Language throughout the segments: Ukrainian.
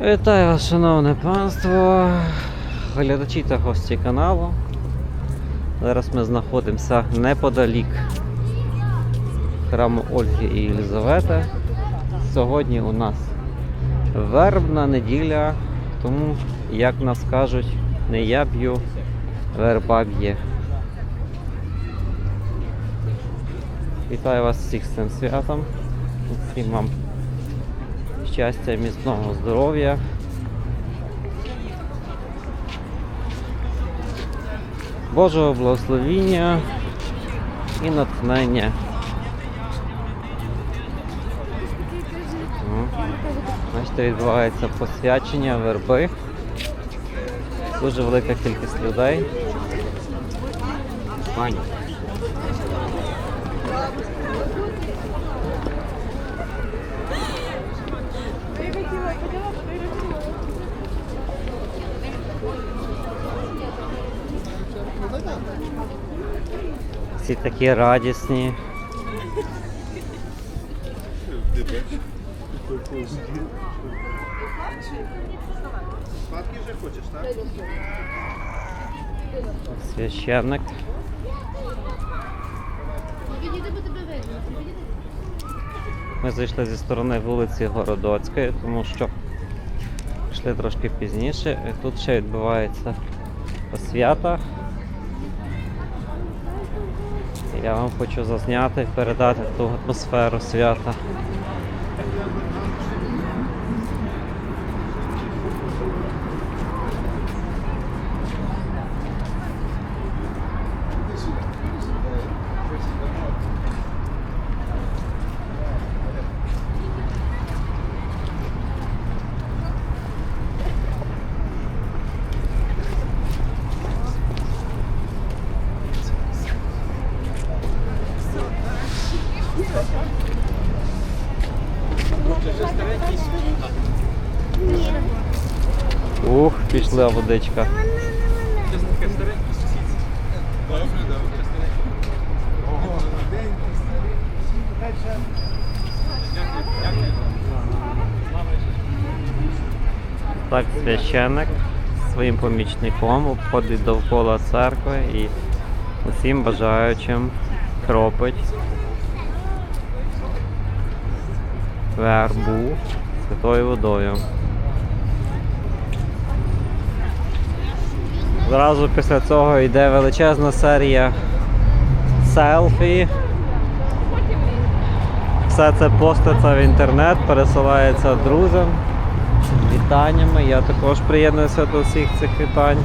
Вітаю вас, шановне панство, глядачі та гості каналу. Зараз ми знаходимося неподалік храму Ольги і Єлизавети. Сьогодні у нас вербна неділя, тому, як нас кажуть, не я б'ю, верба б'є. Вітаю вас всіх з цим святом. Всім вам щастя, міцного здоров'я. Божого благословіння і натхнення. Бачите, відбувається посвячення верби. Дуже велика кількість людей. Пані. Всі такі радісні. Сладкий вже хочеш, так? Священник. Ми зайшли зі сторони вулиці Городоцької, тому що пішли трошки пізніше. Тут ще відбувається освята. Я вам хочу зазняти передати ту атмосферу свята. Дякую, дякую. Так, священник своїм помічником обходить довкола церкви і усім бажаючим кропить вербу святою водою. Зразу після цього йде величезна серія селфі. Все це поститься в інтернет, пересилається друзям вітаннями. Я також приєднуюся до всіх цих вітань.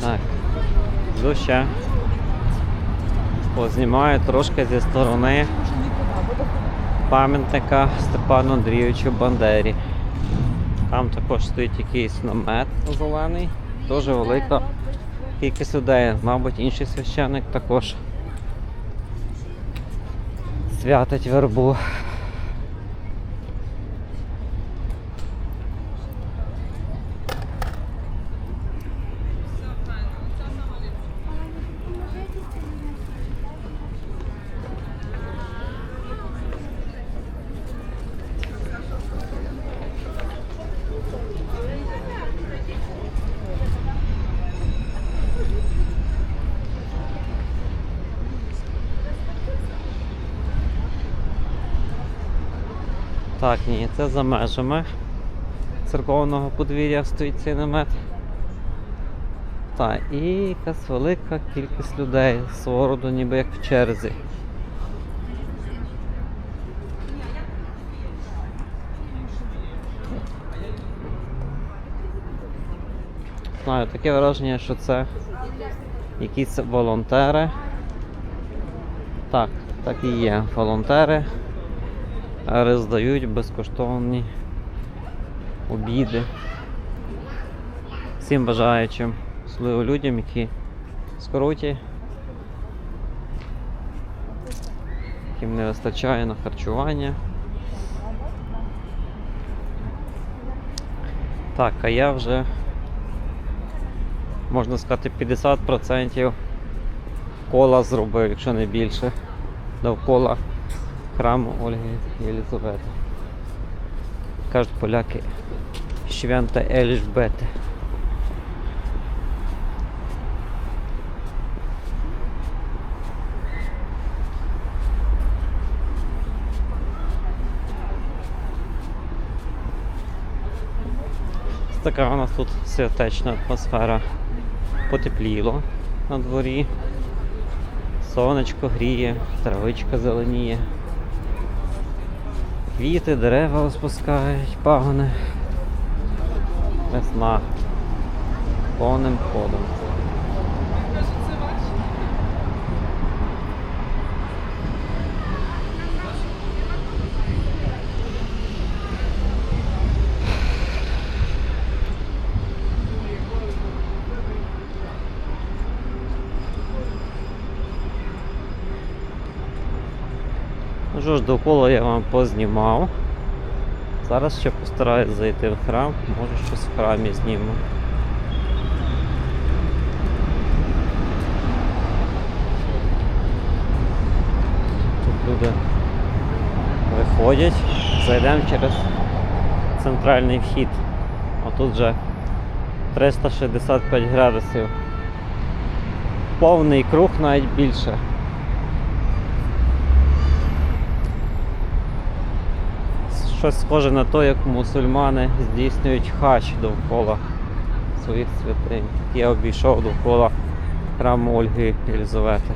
Так, йду ще. Познімаю трошки зі сторони пам'ятника Степану Андрійовичу Бандері. Там також стоїть якийсь намет зелений, дуже велика кількість людей. Мабуть, інший священник також святить вербу. Так, ні, це за межами церковного подвір'я стоїть цей намет. Так, і якась велика кількість людей свого роду ніби як в черзі. Знаю, таке враження, що це якісь волонтери. Так, так і є. Волонтери роздають безкоштовні обіди всім бажаючим, особливо людям, які в скруті, яким не вистачає на харчування. Так, а я вже можна сказати, 50% кола зробив, якщо не більше, довкола храму Ольги Єлізавети. Кажуть поляки, Елжбети. Ось Така у нас тут святечна атмосфера. Потепліло на дворі. Сонечко гріє, травичка зеленіє. Квіти, дерева розпускають, пагони. Весна. Повним ходом. Ну що ж, довкола я вам познімав. Зараз ще постараюсь зайти в храм, може щось в храмі зніму. Тут люди виходять, зайдемо через центральний вхід. А тут вже 365 градусів. Повний круг навіть більше. Щось схоже на те, як мусульмани здійснюють хач довкола своїх святинь. Я обійшов довкола храму Ольги Єлізавети.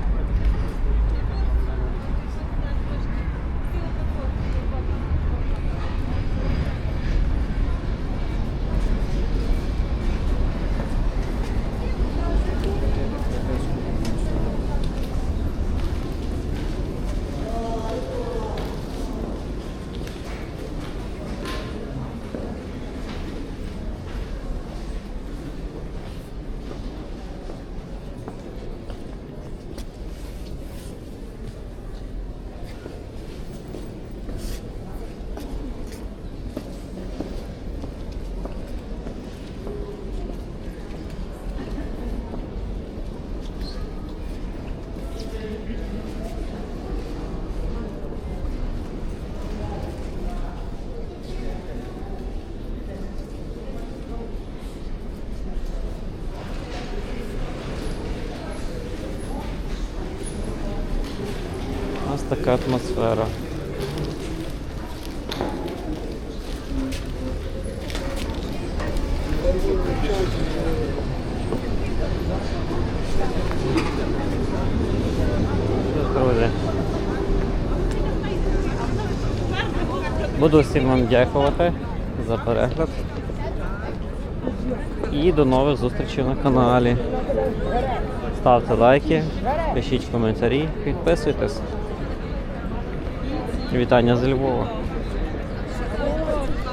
У нас така атмосфера. Буду всім вам дякувати за перегляд. І до нових зустрічей на каналі. Ставте лайки, пишіть коментарі, підписуйтесь. Вітання з Львова.